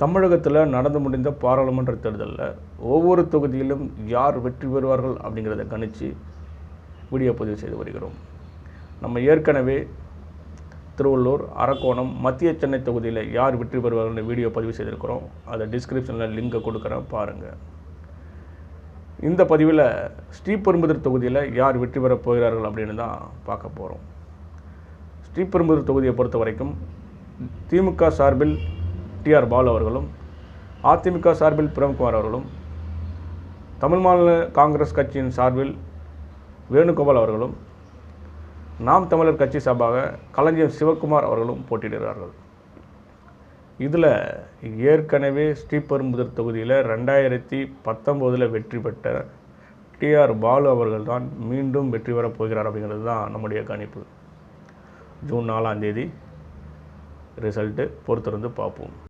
தமிழகத்தில் நடந்து முடிந்த பாராளுமன்ற தேர்தலில் ஒவ்வொரு தொகுதியிலும் யார் வெற்றி பெறுவார்கள் அப்படிங்கிறத கணித்து வீடியோ பதிவு செய்து வருகிறோம். நம்ம ஏற்கனவே திருவள்ளூர் அரக்கோணம் மத்திய சென்னை தொகுதியில் யார் வெற்றி பெறுவார்கள்னு வீடியோ பதிவு செய்திருக்கிறோம். அதை டிஸ்கிரிப்ஷனில் லிங்கை கொடுக்குறேன் பாருங்கள் இந்த பதிவில் ஸ்ரீபெரும்புதூர் தொகுதியில் யார் வெற்றி பெறப் போகிறார்கள் அப்படின்னு தான் பார்க்க போகிறோம் ஸ்ரீபெரும்புதூர் தொகுதியை பொறுத்த வரைக்கும் திமுக சார்பில் டிஆர் பாலு அவர்களும் அதிமுக சார்பில் பிரேம்குமார் அவர்களும் தமிழ் மாநில காங்கிரஸ் கட்சியின் சார்பில் வேணுகோபால் அவர்களும் நாம் தமிழர் கட்சி சார்பாக கலைஞர் சிவகுமார் அவர்களும் போட்டியிடுகிறார்கள். இதில் ஏற்கனவே ஸ்ரீபெரும்புதூர் தொகுதியில் ரெண்டாயிரத்தி பத்தொம்போதில் வெற்றி பெற்ற டிஆர் பாலு அவர்கள் தான் மீண்டும் வெற்றி பெறப் போகிறார் அப்படிங்கிறது தான் நம்முடைய கணிப்பு. ஜூன் நாலாம் தேதி ரிசல்ட்டு பொறுத்திருந்து பார்ப்போம்.